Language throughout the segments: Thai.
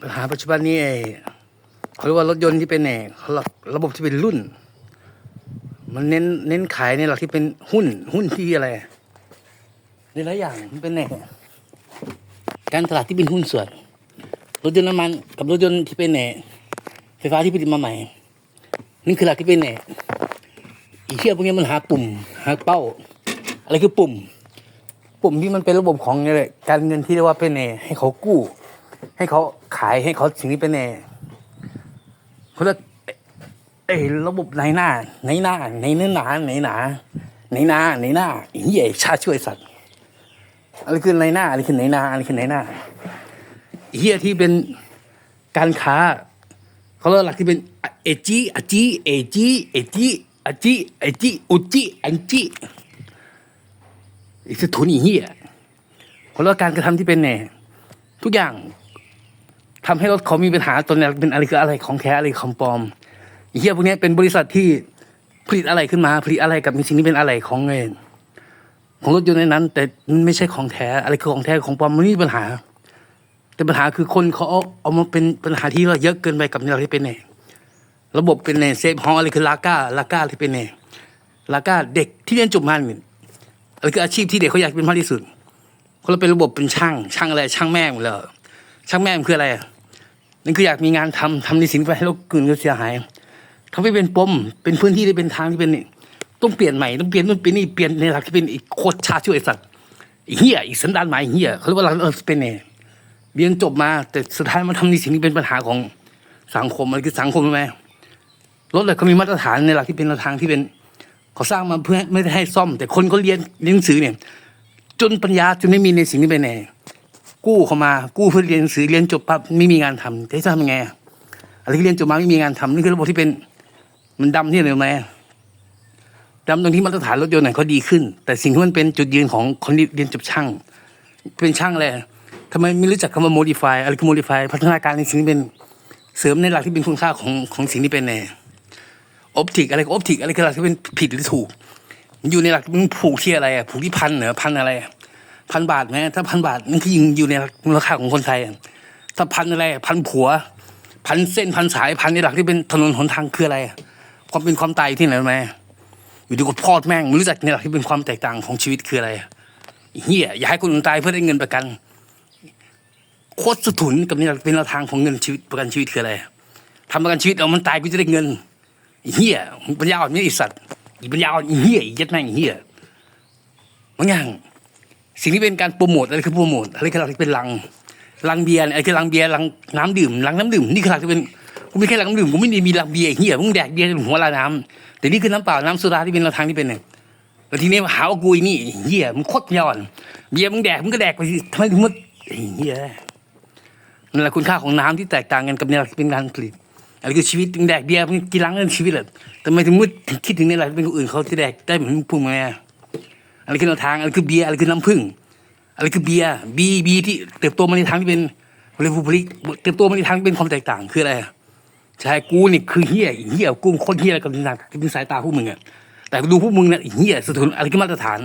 ปัญหาปัจจุบันนี้ไอ้เขาเรียกว่ารถยนต์ที่เป็นเนี่ยระบบที่เป็นรุ่น มันเน้นเน้นขายในหลักที่เป็นหุ้นหุ้นที่อะไรในหลายอย่างมันเป็นเนี่ยการตลาดที่เป็นหุ้นส่วน รถยนต์น้ำมันกับรถยนต์ที่เป็นเนี่ยไฟฟ้าที่ผลิตมาใหม่ นี่คือหลักที่เป็นเนี่ยอีเชี่ยพวกนี้มันหาปุ่มหาเป้า อะไรคือปุ่ม ปุ่มที่มันเป็นระบบของเนี่ยการเงินที่เรียกว่าเป็นเนี่ยให้เขากู้ ให้เขาขายให้เขาสิ่งนี้เป็นเนี่ยเขาเรียกเอ้ระบบไหนหน้าไหนหน้าไหนเนื้อหนาไหนหนาไหนหน้าไหนหน้าอ้เหี้ยชาช่วยสัตว์อะไรคือไหนหน้าอะไรคือไหนหน้าอะไรคือไหนหน้าเหี้ยที่เป็นการค้าเขาเรียกหลักที่เป็นเอจิอจิเอจิเอจิอจิเอจิอุจิอันจิอีกสถุนอีเหี้ยเขาเรียกการกระทำที่เป็นเนี่ยทุกอย่าง ทำให้รถเขามีปัญหาตัวเนี้เป็นอะไรคืออะไรของแท้อะไรของปลอมเหี้ยพวกนี้เป็นบริษัทที่ผลิตอะไรขึ้นมาผลิตอะไรกับมีสิ่งที่เป็นอะไรของเงินของรถยนต์ในนั้น แต่มันไม่ใช่ของแท้อะไรคือของแท้ของปลอมมันไม่มีปัญหา แต่ปัญหาคือคนเขาเอาเอามาเป็นปัญหาที่ว่าเยอะเกินไปกับเราที่เป็นเนี่ยระบบเป็นเนี่ยเซฟฮอลอะไรคือลาก้าลาก้าที่เป็นเนี่ยลาก้าเด็กที่เรียนจบมาเนี่ยอะไรคืออาชีพที่เด็กเขาอยากเป็นมากที่สุดเขาเลยเป็นระบบเป็นช่าง ช่างอะไรช่างแม่งหมดเลยช่างแม่งคืออะไรอะ นั่นคืออยากมีงานทำทำในสิ่งที่ไปให้โลกลืนก็เสียหายเขาไม่เป็นปมเป็นพื้นที่ที่เป็นทางที่เป็นต้องเปลี่ยนใหม่ต้องเปลี่ยนนู่นเปลี่ยนนี่เปลี่ยนในหลักที่เป็นอีกโคตรชาช่วยสัตว์อีเหี้ยอีสันดานหมายเหี้ยเขาเรียกว่าเราเออเป็นเนี่ยเรียนจบมา แต่สุดท้ายมันทำในสิ่งที่เป็นปัญหาของสังคมมันคือสังคมใช่ไหมรถเลยเขามีมาตรฐานในหลักที่เป็นทางที่เป็นเขาสร้างมาเพื่อไม่ได้ให้ซ่อม แต่คนเขาเรียนเรียนหนังสือเนี่ย จนปัญญาจนไม่มีในสิ่งที่เป็นแน่ กู้เขามา กู้เพื่อเรียนหนังสือเรียนจบปั๊บไม่มีงานทำจะทำยังไงอะไรที่เรียนจบมาไม่มีงานทำนี่คือระบบที่เป็นมันดำที่ไหนไหมดำตรงที่มาตรฐานรถยนต์ไหนเขาดีขึ้น แต่สิ่งที่มันเป็นจุดยืนของคนเรียนจบช่าง เป็นช่างอะไรทำไมไม่รู้จักคำว่า modify อะไรคือ modify พัฒนาการในสิ่งที่เป็นเสริมในหลักที่เป็นคุณค่าของของสิ่งที่เป็นแน่ออปติกอะไรก็ออปติกอะไรคือหลักที่เป็นผิดหรือถูก อยู่ในหลักมึงผูกที่อะไรอะผูกที่พันเหรอพันอะไรอะ พันบาทไหมถ้าพันบาทนั่นคือยิงอยู่ในมูลค่าของคนไทยถ้าพันอะไรพันผัว พันเส้นพันสายพันในหลักที่เป็นถนนหนทางคืออะไรความเป็นความตายที่ไหนไหมอยู่ดีก็พอดแม่งไม่รู้จักในหลักที่เป็นความแตกต่างของชีวิตคืออะไรเฮียอย่าให้คนอื่นตายเพื่อได้เงินประกันโคตรสะทุนกับในี่เป็นแนทางของเงินชีวิตประกันชีวิตคืออะไรทำประกันชีวิตเอามันตายกูจะได้เงินเฮียปัญญาอ่อนไม่ไอสัตว์ปัญญาอ่อนเฮียยัดแม่งเฮียบางอย่าง สิ่งที่เป็นการโปรโมทอะไรคือโปรโมทอะไรคือหลักที่เป็นลังลังเบียร์อะไรคือลังเบียร์ลังน้ำดื่มลังน้ำดื่มนี่คือหลักที่เป็นกูไม่แค่ลังน้ำดื่มกูไม่ได้มีลังเบียร์เฮียมึงแดกเบียร์จนหัวลาน้ำแต่นี่คือน้ำเปล่าน้ำโซดาที่เป็นแนวทางที่เป็นเนี่ยแล้วทีนี้หาว่ากูนี่เฮียมึงโคตรย้อนเบียร์มึงแดกมึงก็แดกไปทำไมถึงมาไอ้เฮียนั่นแหละคุณค่าของน้ำที่แตกต่างกันกับในหลักที่เป็นการผลิตอะไรคือชีวิตถึงแดกเบียร์มึงกินล้างเรื่องชีวิตแหละแต่ไมถึงมุดคิดถึงในหลักเป็นคนอื่นเขาที่แดกได้เหมือนพุ่งมา อะไรคือแนวทางอะไรคือเบียร์อะไรคือน้ำผึ้งอะไรคือเบียร์บีบีที่เติบโตมาในทางที่เป็นเรียกว่าผลิตเติบโตมาในทางที่เป็นความแตกต่างคืออะไรใช่กูนี่คือเฮียเฮียกูคนเฮียกับนทางที่เป็นสายตาพวกมึงอะแต่ดูพวกมึงเนี่ยเฮียสุดทุนอะไรคือมาตรฐาน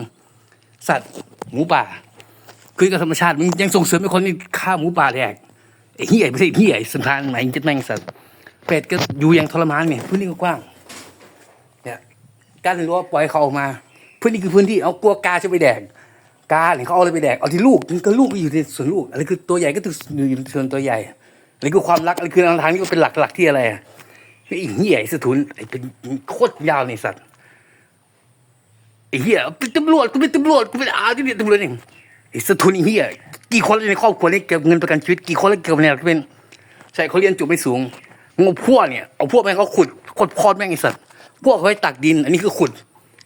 สัตว์หมูป่าคือกับธรรมชาติมึงยังส่งเสริมให้คนนี่ฆ่าหมูป่าแดกไอ้เหี้ยไม่ใช่เหี้ยไอ้สันทานไหนจะแม่งสัตว์เป็ดก็อยู่อย่างทรมานเนี่ยพื้นที่ก็กว้างเนี่ยการเรียนรู้ว่าปล่อยเขาออกมา พื้นที่คือพื้นที่เอากลัวกาจะไปแดกกาเนี่ยเขาเอาอะไรไปแดกเอาที่ลูกก็ลูกอยู่ในส่วนลูกอะไรคือตัวใหญ่ก็อยู่ในส่วนตัวใหญ่อะไรคือความรักอะไรคือแนทางนี่ก็เป็นหลักหลักที่อะไรอะไอ้เหี้ยไอ้สะทุนไอ้เป็นโคตรยาวในสัตว์ไอ้เหี้ยเป็นตำรวจกูเป็นตำรวจกูเป็นอาที่เนี่ยตำรวจเองไอ้สะทุนไอ้เหี้ยกี่คนในครอบครัวนี้เก็บเงินประกันชีวิตกี่คนแล้วเก็บเนี่ยเป็นใช่เขาเรียนจบไม่สูงงเอาพวกเนี่ยเอาพวกแม่งเขาขุดขุดพอดแม่งไอ้สัตว์พวกเขาให้ตักดิน อันนี้คือขุด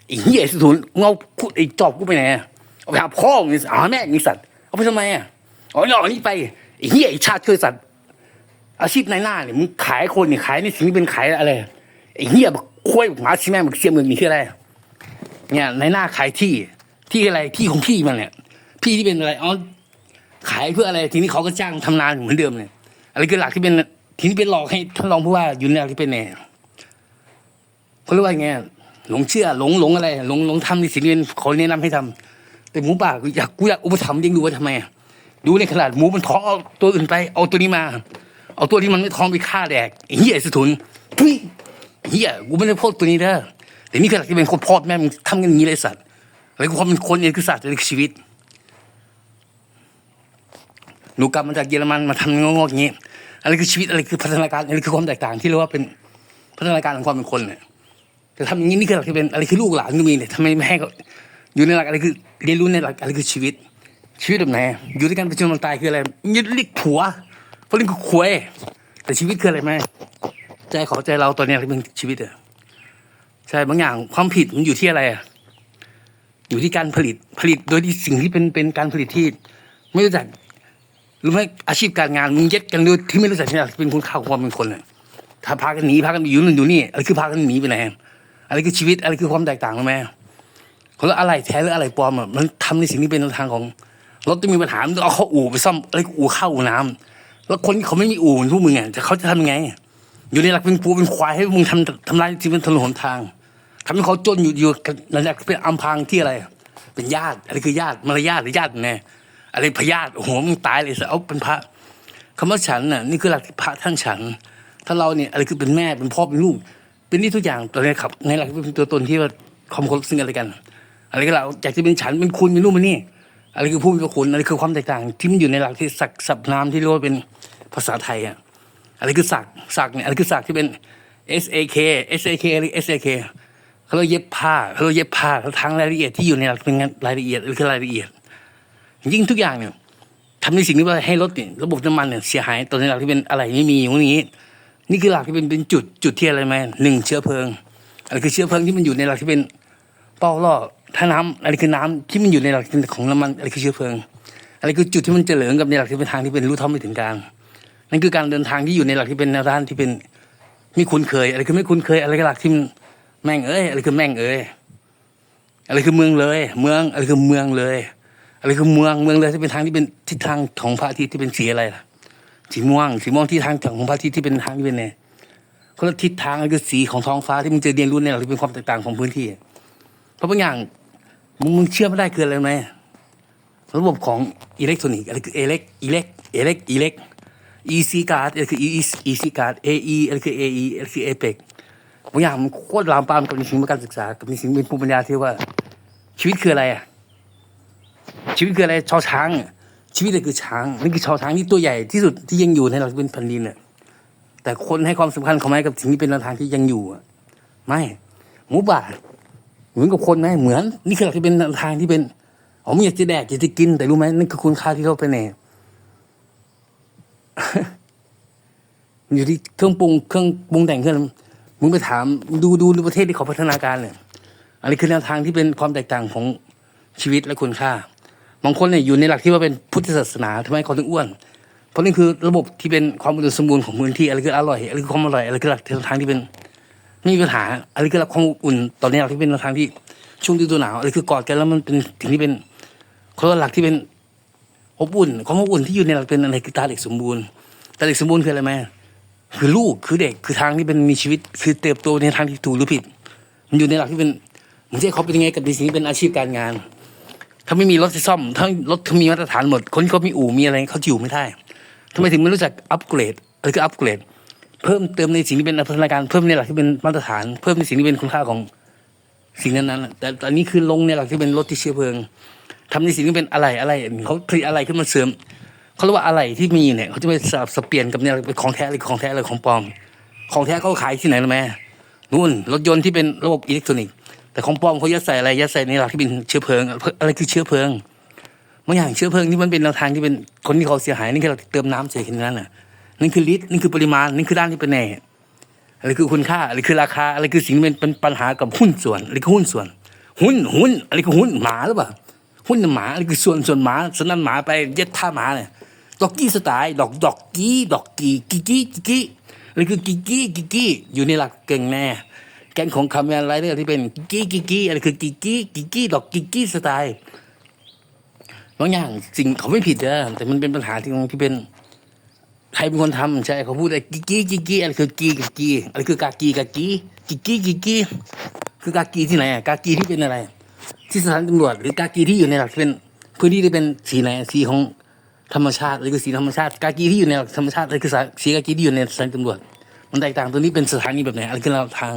ไอ้เหี้ยไอ้สุนมึงเอาขุดไอ้จอบกูไปไหนอะเอาไปหาพ่อมึงหาแม่งไอ้สัตว์เอาไปทำไมอะเอาเนี่ยเอาอันนี้ไปไอ้เหี้ยไอ้ชาติช่วยสัตว์อาชีพนายหน้าเนี่ยมึงขายคนเนี่ยขายในสิ่งที่เป็นขายอะไรไอ้เหี้ยบักคุ้ยบักหมาชิแม่งบักเสียมืองนี่คืออะไรเนี่ยนายหน้าขายที่ที่อะไรที่ของพี่มันเนี่ยพี่ที่เป็นอะไรอ๋อขายเพื่ออะไรทีนี้เขาก็จ้างทำนานเหมือนเดิมเลยอะไรคือหลักที่เป็นทีนี้เป็นหลอกให้ท่านรองผู้ว่าอยู่ในหลักที่เป็นแน่เขาเรียกว่าไง หลงเชื่อหลงหลงอะไรหลงหลงทำในสิ่งที่เป็นเขาแนะนำให้ทำแต่หมูป่ากูอยากกูอยากอุปถัมภ์เลี้ยงดูว่าทำไมดูในขนาดหมูมันท้องเอาตัวอื่นไปเอาตัวนี้มา เอาตัวที่มันไม่ท้องไปฆ่าแดกเหี้ยสุนทุยเหี้ยกูไม่ได้พูดตัวนี้เด้อแต่นี่คือหลักที่เป็นคนพ่อแม่มึงทำกันอย่างนี้เลยสัตว์อะไรกูความเป็นคนเนี่ยคือสัตว์อะไรคือชีวิตหนูกลับมาจากเยอรมันมาทำงงๆอย่างนี้อะไรคือชีวิตอะไรคือพัฒนาการอะไรคือความแตกต่างที่เรียกว่าเป็นพัฒนาการของความเป็นคนเนี่ย แต่ทำอย่างนี้นี่คือหลักที่เป็นอะไรคือลูกหลานก็มีเนี่ยทำไมไม่ให้เขาอยู่ในหลักอะไรคือเรียนรู้ในหลักอะไรคือชีวิต ชีวิตแบบไหนอยู่ด้วยกันไปจนวันตายคืออะไรยึดเรีกผัวเพราะเรื่คือควยแต่ชีวิตคืออะไรไหมใจขอใจเราตอนนี้ยที่เป็นชีวิตอะใช่บางอย่างความผิดมันอยู่ที่อะไรอะอยู่ที่การผลิตผลิตโดยที่สิ่งที่เป็นเป็นการผลิตที่ไม่รู้จักรู้ไหมอาชีพการงานมึงเย็ดกันโดยที่ไม่รู้จักที่เป็นคุณค่าของความเป็นคนเลยถ้าพากันหนีพากันอยู่นู่นอยู่นี่อะไรคือพากันหนีไปไหน อะไรคือชีวิตอะไรคือความแตกต่างรู้ไหมคนละอะไรแท้หรืออะไรปลอมมันทำในสิ่งที่เป็นทางของรถต้องมีปัญหาเอาเข้าอู่ไปซ่อมอะไรอู่ข้าวอู่น้ำแล้วคนที่เขาไม่มีอู่เหมือนพวกมึงอะจะเขาจะทำยังไง อยู่ในหลักเป็นปูเป็นควายให้มึงทำทำลายที่เป็นถนนหนทางทำให้เขาจนอยู่อยู่กันหลักเป็นอัมพางที่อะไร เป็นญาติอะไรคือญาติมารยาทหรือญาติแน่อะไรพยาธิโอ้โหมึงตายเลยสิเอาเป็นพระคำว่าฉันน่ะนี่คือหลักที่พระท่านฉัน ถ้าเราเนี่ยอะไรคือเป็นแม่เป็นพ่อเป็นลูก เป็นนี่ทุกอย่างตัวนี้ครับในหลักเป็นตัวตนที่ว่าความเคารพซึ่งกันและกัน อะไรก็เราอยากจะเป็นฉันเป็นคุณเป็นลูกเป็นนี่อะไรคือผู้มีพระคุณอะไรคือความแตกต่าง ที่มันอยู่ในหลักที่ศักดิ์ศัพท์นามที่เรียกว่าเป็นภาษาไทยอะอะไรคือศักดิ์ศักเนี่ยอะไรคือศักที่เป็น S A K S A K หรือ S A K เขาเรียกเย็บผ้าเขาเรียกเย็บผ้าแล้วทั้งรายละเอียดที่อยู่ในหลักเป็นงานรายละเอียดหรือคือรายละเอียด ยิ่งทุกอย่างเนี่ยทำในสิ่งที่ว่าให้รถเนี่ยระบบน้ำมันเนี่ยเสียหายตัวในหลักที่เป็นอะไรไม่มีอย่างนี้ นี่คือหลักที่เป็นเป็นจุดจุดที่อะไรไหมหนึ่งเชื้อเพลิงอะไรคือเชื้อเพลิงที่มันอยู่ในหลักที่เป็นเป้าล่อถ้าน้ำอะไรคือน้ำที่มันอยู่ในหลักของน้ำมันอะไรคือเชื้อเพลิง อะไรคือจุดที่มันเจริญกับในหลักที่เป็นทางที่เป็นรู้เท่าไม่ถึงการนั่นคือการเดินทางที่อยู่ในหลักที่เป็นแนวด้านที่เป็นไม่คุ้นเคย อะไรคือไม่คุ้นเคย อะไรคือหลักที่มันแม่งเอ้ยอะไรคือแม่งเอ้ยอะไรคือเมืองเลย เมืองอะไรคือเมืองเลย อะไรคือเมืองเมืองเลยที่เป็นทางที่เป็นทิศทางของพระอาทิตย์ที่เป็นสีอะไรล่ะ สีม่วง สีม่วงที่ทางของพระอาทิตย์ที่เป็นทางที่เป็นเนี่ยคนละทิศทางอะไรคือสีของท้องฟ้าที่มันจะเรียนรู้ในหลักที่เป็นความแตกต่างของพื้นที่ เพราะบางอย่างมึงมึงเชื่อไม่ได้เกินเลยไหมระบบของอิเล็กทรอนิกส์อะไรคือเอเล็กอิเล็กเอเล็กอิเล็ก EC card อะไรคือ EC card AE อะไรคือ AE อะไรคือ APEC บางอย่างมันโคตรลามปามกับในสิ่งการศึกษากับในสิ่งเป็นภูมิปัญญาที่ว่า ชีวิตคืออะไรอะชีวิตคืออะไรชอช้างอะ ชีวิตเลยคือช้างนี่คือชอช้างที่ตัวใหญ่ที่สุดที่ยังอยู่ในหลักเป็นแผ่นดินเนี่ยแต่คนให้ความสำคัญเขาไหมกับสิ่งที่เป็นแนวทางที่ยังอยู่อะไม่หมูป่าเหมือนกับคนไหมเหมือน นี่คือหลักที่เป็นทางที่เป็นอ๋อไม่อยากจะแดกอยากจะกิน แต่รู้ไหมนั่นคือคุณค่าที่เราเป็นเองอยู่ที่เครื่องปรุงเครื่องปรุงแต่งเครื่องมึงไปถามดูดูดูประเทศที่เขาพัฒนาการเนี่ยอะไรคือแนวทางที่เป็นความแตกต่างของชีวิตและคุณค่า บางคนเนี่ยอยู่ในหลักที่ว่าเป็นพุทธศาสนาทำไมเขาถึงอ้วน เพราะนี่คือระบบที่เป็นความอุดมสมบูรณ์ของพื้นที่อะไรคืออร่อยอะไรคือความอร่อยอะไรคือหลักทางที่เป็นไม่มีปัญหาอะไรคือหลักความอุ่นตอนนี้เราที่เป็นทางที่ช่วงฤดูหนาวอะไรคือกอดกันแล้วมันเป็นสิ่งที่เป็นเขาเรียกหลักที่เป็นอบอุ่นความอบอุ่นที่อยู่ในหลักเป็นอะไรคือตาเด็กสมบูรณ์ตาเด็กสมบูรณ์คืออะไรไหมคือลูกคือเด็กคือทางที่เป็นมีชีวิต คือเติบโตในทางที่ถูกหรือผิด มันอยู่ในหลักที่เป็นมันจะให้เขาเป็นยังไงกับในสิ่งที่เป็นอาชีพการงาน ถ้าไม่มีรถที่ซ่อม ถ้ารถเขามีมาตรฐานหมด คนที่เขามีอู่มีอะไรเขาจะอยู่ไม่ได้ทำไมถึงไม่รู้จักอัปเกรดอะไรคืออัปเกรด เพิ่มเติมในสิ่งที่เป็นพัฒนาการเพิ่มในหลักที่เป็นมาตรฐาน เพิ่มในสิ่งที่เป็นคุณค่าของสิ่งนั้นๆน่ะแต่แต่อันนี้คือลงในหลักที่เป็นรถที่เชื้อเพลิงทำในสิ่งที่เป็นอะไรอะไรเขาผลิตอะไรขึ้นมาเสริมเขาเรียกว่าอะไรที่มีเนี่ยเขาจะไปสับสเปลี่ยนกับเนี่ยเป็นของแท้หรือของแท้หรือของปลอม ของแท้เขาขายที่ไหนรู้ไหมนู่นรถยนต์ที่เป็นระบบอิเล็กทรอนิกส์ แต่ของปลอมเขายัดใส่อะไรยัดใส่ในหลักที่เป็นเชื้อเพลิง อะไรคือเชื้อเพลิงบางอย่างเชื้อเพลิงที่มันเป็นแนวทางที่เป็นคนที่เขาเสียหายนี่คือเราเติมน้ำใส่แค่นั้นน่ะนั่นคือลิตรนั่นคือปริมาณนั่นคือด้านที่เป็นแน่อะไรคือคุณค่าอะไรคือราคาอะไรคือสิ่งที่เป็นเป็นปัญหากับหุ้นส่วนอะไรคือหุ้นส่วน หุ้นหุ้นอะไรคือหุ้นหมาหรือเปล่าหุ้นหมาอะไรคือส่วนส่วนหมาส่วนั่นหมาไปย็ดท่าหมาเนี่ยดอกกี้สไตล์ดอกดอกกี้ดอกกี้กี้กี้กี้อะไรคือกี้กี้กี้กี้อยู่ในหลักเก่งแน่ กนของคำอะไรเนี่ยที่เป็นกี้กี้กี้อะไรคือกี้กี้กี้กี้ดอกกี้กี้สไตล์บางอย่างสิ่งเขาไม่ผิดนะแต่มันเป็นปัญหาที่ที่เป็นใครเป็นคนทำใช่เขาพูดอะไรกีกี้กีกี้อะไรคือกีกับกีอะไรคือกากีกากีกีกี้กีกี้คือกากีที่ไหนอะกากีที่เป็นอะไร ที่สถานตำรวจหรือกากีที่อยู่ในหลักเป็นพื้นที่ที่เป็นสีไหนสีของธรรมชาติอะไรคือสีธรรมชาติ กากีที่อยู่ในธรรมชาติอะไรคือสีกากีที่อยู่ในสถานตำรวจ มันแตกต่างตัวนี้เป็นสถานีแบบไหนอะไรคือแนวทาง